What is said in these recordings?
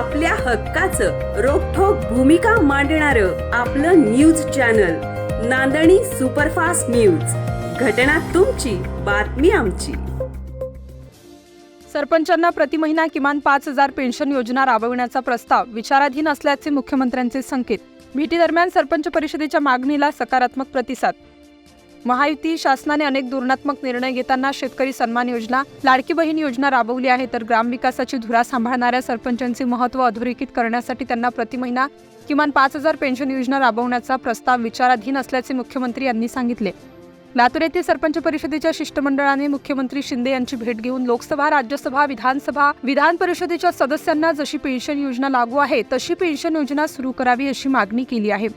आपल्या हक्काचं रोखोक भूमिका मांडणारं आपलं न्यूज चॅनल नांदणी सुपरफास्ट न्यूज. घटना तुमची बातमी आमची. सरपंचांना प्रति महिना किमान पाच हजार पेन्शन योजना राबविण्याचा प्रस्ताव विचाराधीन असल्याचे मुख्यमंत्र्यांचे संकेत. भेटीदरम्यान सरपंच परिषदेच्या मागणीला सकारात्मक प्रतिसाद. महायुती शासनाने अनेक धोरणात्मक निर्णय घेताना शेतकरी सन्मान योजना लाडकी बहीण योजना राबवली आहे तर ग्रामविकासाची धुरा सांभाळणाऱ्या सरपंचांचे महत्त्व अधोरेखित करण्यासाठी त्यांना प्रति महिना किमान पाच हजार पेन्शन योजना राबवण्याचा प्रस्ताव विचाराधीन असल्याचे मुख्यमंत्री यांनी सांगितले. लातूर येथे सरपंच परिषदेच्या शिष्टमंडळाने मुख्यमंत्री शिंदे यांची भेट घेऊन लोकसभा राज्यसभा विधानसभा विधान परिषदेच्या सदस्यांना जशी पेन्शन योजना लागू आहे तशी पेन्शन योजना सुरू करावी अशी मागणी केली आहे.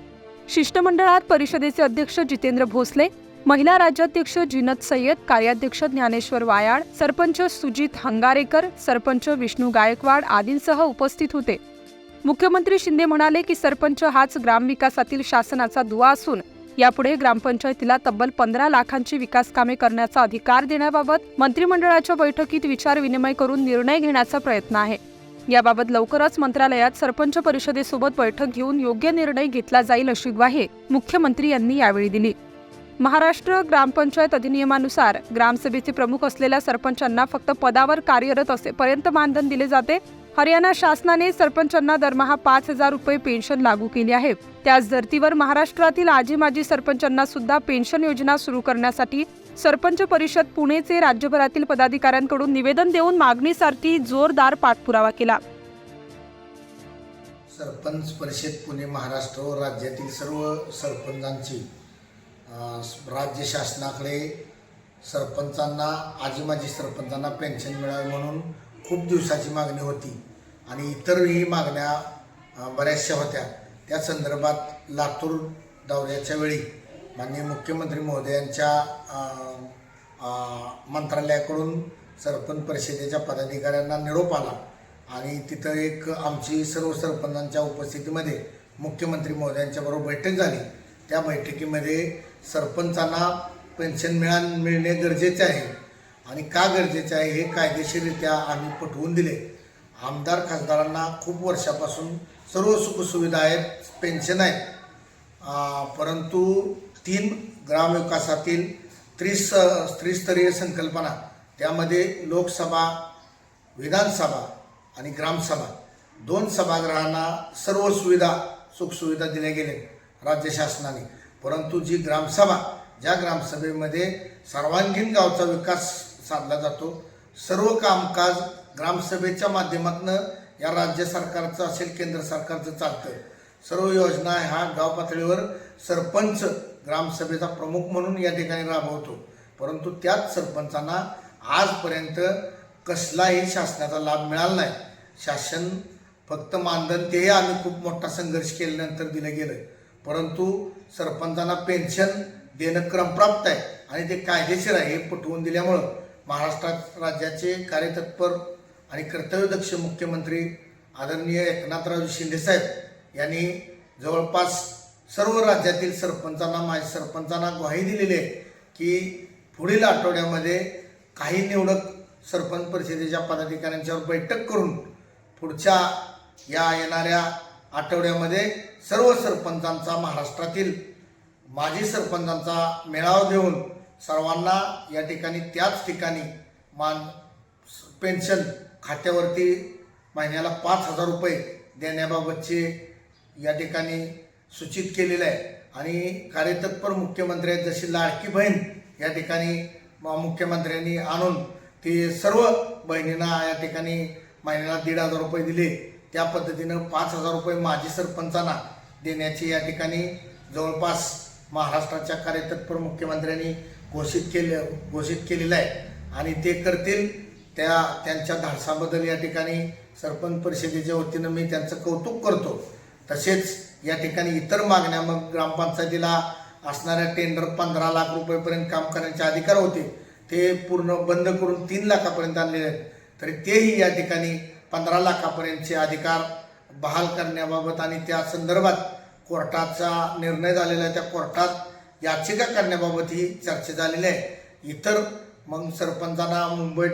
शिष्टमंडळात परिषदेचे अध्यक्ष जितेंद्र भोसले महिला राज्याध्यक्ष जिनत सय्यद कार्याध्यक्ष ज्ञानेश्वर वायाळ सरपंच सुजित हंगारेकर सरपंच विष्णू गायकवाड आदींसह उपस्थित होते. मुख्यमंत्री शिंदे म्हणाले की सरपंच हाच ग्रामविकासातील शासनाचा दुवा असून यापुढे ग्रामपंचायतीला तब्बल पंधरा लाखांची विकास कामे करण्याचा अधिकार देण्याबाबत मंत्रिमंडळाच्या बैठकीत विचारविनिमय करून निर्णय घेण्याचा प्रयत्न आहे. याबाबत लवकरच मंत्रालयात सरपंच परिषदेसोबत बैठक घेऊन योग्य निर्णय घेतला जाईल अशी ग्वाही मुख्यमंत्री यांनी यावेळी दिली. महाराष्ट्र ग्रामपंचायत अधिनियमानुसार ग्रामसभेचे प्रमुख असलेल्या सरपंचांना फक्त पदावर कार्यरत असेपर्यंत मानधन दिले जाते. हरियाणा शासनाने सरपंचांना दरमहा पाच हजार रुपये पेन्शन लागू केली आहे. त्याच धर्तीवर महाराष्ट्रातील आजी माजी सरपंचांना सुद्धा पेन्शन योजना सुरू करण्यासाठी सरपंच परिषद पुणेचे राज्यभरातील पदाधिकाऱ्यांकडून निवेदन देऊन मागणीसाठी जोरदार पाठपुरावा केला. सरपंच परिषद पुणे महाराष्ट्र व राज्यातील सर्व सरपंचांची राज्य शासनाकडे सरपंचांना आजी माजी सरपंचांना पेन्शन मिळावी म्हणून खूप दिवसाची मागणी होती. आणि इतरही मागण्या बऱ्याचशा होत्या. त्या संदर्भात लातूर दौऱ्याच्या वेळी माननीय मुख्यमंत्री महोदयांच्या मंत्रालयाकडून सरपंच परिषदेच्या पदाधिकाऱ्यांना निरोप आला. आणि तिथं एक आमची सर्व सरपंचांच्या उपस्थितीमध्ये मुख्यमंत्री महोदयांच्याबरोबर बैठक झाली. त्या बैठकीमध्ये सरपंचांना पेन्शन मिळा मिळणे गरजेचे आहे. आणि का गरजेचे आहे हे कायदेशीररित्या आम्ही पटवून दिले. आमदार खासदारांना खूप वर्षापासून सर्व सुखसुविधा आहेत पेन्शन आहे परंतु तीन ग्रामविकासातील त्रिस त्रिस्तरीय संकल्पना त्यामध्ये लोकसभा विधानसभा आणि ग्रामसभा दोन सभागृहांना सर्व सुविधा सुखसुविधा दिल्या गेल्या राज्य शासनाने. परंतु जी ग्रामसभा ज्या ग्रामसभेमध्ये सर्वांगीण गावचा विकास साधला जातो सर्व कामकाज ग्रामसभेच्या माध्यमातून या राज्य सरकारचं असेल केंद्र सरकारचं चालतं. सर्व योजना ह्या गाव पातळीवर सरपंच ग्रामसभेचा प्रमुख म्हणून या ठिकाणी राबवतो. परंतु त्याच सरपंचांना आजपर्यंत कसलाही शासनाचा लाभ मिळाला नाही. शासन फक्त मानधन तेही आम्ही खूप मोठा संघर्ष केल्यानंतर दिलं गेलं. परंतु सरपंचांना पेन्शन देणं क्रमप्राप्त आहे आणि ते कायदेशीर आहे हे पटवून दिल्यामुळं महाराष्ट्रात राज्याचे कार्यतत्पर आणि कर्तव्यदक्ष मुख्यमंत्री आदरणीय एकनाथराव शिंदेसाहेब यांनी जवळपास सर्व राज्यातील सरपंचांना माझ्या सरपंचांना ग्वाही दिलेली आहे की पुढील आठवड्यामध्ये काही निवडक सरपंच परिषदेच्या पदाधिकाऱ्यांच्यावर बैठक करून पुढच्या या येणाऱ्या आठवड्यामध्ये सर्व सरपंचांचा महाराष्ट्रातील माजी सरपंचांचा मेळावा देऊन सर्वांना या ठिकाणी त्याच ठिकाणी मान पेन्शन खात्यावरती महिन्याला पाच हजार रुपये देण्याबाबतचे या ठिकाणी सूचित केलेलं आहे. आणि कार्यतत्पर मुख्यमंत्री आहेत जशी लाडकी बहीण या ठिकाणी म- मुख्यमंत्र्यांनी आणून ते सर्व बहिणींना या ठिकाणी महिन्याला दीड हजार रुपये दिले. त्या पद्धतीनं पाच हजार रुपये माजी सरपंचांना देण्याची या ठिकाणी जवळपास महाराष्ट्राच्या कार्यतत्पर मुख्यमंत्र्यांनी घोषित केले घोषित केलेलं आहे. आणि ते करतील त्या त्यांच्या धाडसाबद्दल या ठिकाणी सरपंच परिषदेच्या वतीनं मी त्यांचं कौतुक करतो. तसेच या ठिकाणी इतर मागण्या मग ग्रामपंचायतीला असणाऱ्या टेंडर पंधरा लाख रुपयेपर्यंत काम करण्याचे अधिकार होते ते पूर्ण बंद करून तीन लाखापर्यंत आणलेले आहेत. तरी तेही या ठिकाणी पंधरा लाखापर्यंतचे अधिकार बहाल करण्याबाबत आणि त्या संदर्भात कोर्टाचा निर्णय झालेला आहे. त्या कोर्टात याचिका करण्याबाबत ही चर्चा झालेली आहे. इतर मग सरपंचांना मुंबईत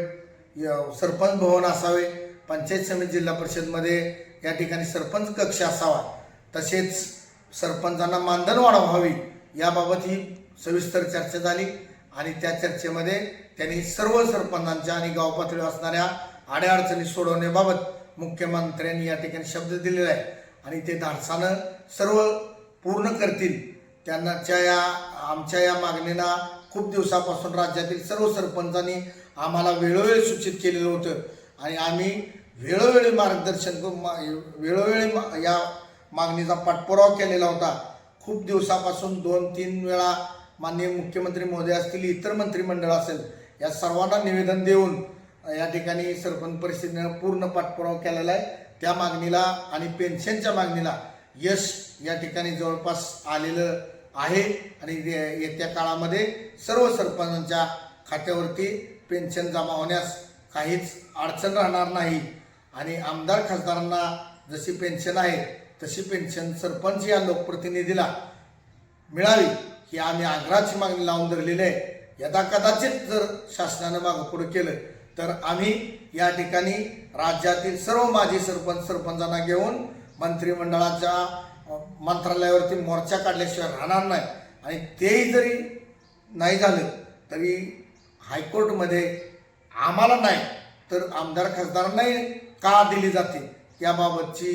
य- सरपंच भवन असावे पंचायत समिती जिल्हा परिषदमध्ये या ठिकाणी सरपंच कक्ष असावा तसेच सरपंचांना मानधन वाढ व्हावी याबाबत ही सविस्तर चर्चा झाली आणि त्या चर्चेमध्ये त्यांनी सर्व सरपंचांच्या आणि गाव पातळीवर असणाऱ्या अडीअडचणी सोडवण्याबाबत मुख्यमंत्र्यांनी या ठिकाणी शब्द दिलेला आहे. आणि ते धाडसानं सर्व पूर्ण करतील. त्यांनाच्या या आमच्या या मागणीला खूप दिवसापासून राज्यातील सर्व सरपंचांनी आम्हाला वेळोवेळी सूचित केलेलं होतं. आणि आम्ही वेळोवेळी मार्गदर्शन करून मा- वेळोवेळी मा- या मागणीचा पाठपुरावा केलेला होता. खूप दिवसापासून दोन तीन वेळा माननीय मुख्यमंत्री महोदय असतील इतर मंत्रिमंडळ असेल या सर्वांना निवेदन देऊन या ठिकाणी सरपंच परिषदेनं पूर्ण पाठपुरावा केलेला आहे. त्या मागणीला आणि पेन्शनच्या मागणीला यश या ठिकाणी जवळपास आलेलं आहे. आणि ये- येत्या काळामध्ये सर्व सरपंचांच्या खात्यावरती पेन्शन जमा होण्यास काहीच अडचण राहणार नाही. आणि आमदार खासदारांना जशी पेन्शन आहे तशी पेन्शन सरपंच या लोकप्रतिनिधीला मिळावी ही आम्ही आग्रहाची मागणी लावून धरलेली आहे. यदा कदाचित जर शासनानं मागं पुढं केलं तर आम्ही या ठिकाणी राज्यातील सर्व माजी सरपंच सरपंचांना घेऊन मंत्रिमंडळाच्या मंत्रालयावरती मोर्चा काढल्याशिवाय राहणार नाही. आणि तेही जरी नाही झालं तरी हायकोर्टमध्ये आम्हाला नाही तर आमदार खासदारांनाही का दिली जाते? याबाबतची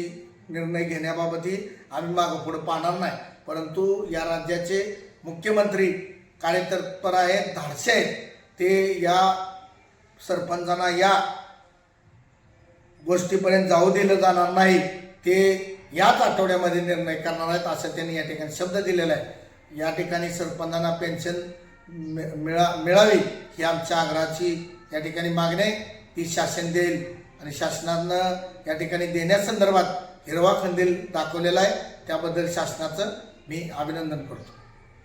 निर्णय घेण्याबाबतही आम्ही मागं पुढं पाहणार नाही. परंतु या राज्याचे मुख्यमंत्री कार्यतत्पर आहेत धाडसे आहेत ते या सरपंचांना या गोष्टीपर्यंत जाऊ दिलं जाणार नाही ते याच आठवड्यामध्ये निर्णय करणार आहेत असं त्यांनी या ठिकाणी शब्द दिलेला आहे. या ठिकाणी सरपंचांना पेन्शन मि- मिळा मिळावी ही आमच्या आग्रहाची या ठिकाणी मागणी आहे. ती शासन देईल आणि शासनानं या ठिकाणी देण्यासंदर्भात हिरवा खंदील दाखवलेला आहे. त्याबद्दल शासनाचं मी अभिनंदन करतो.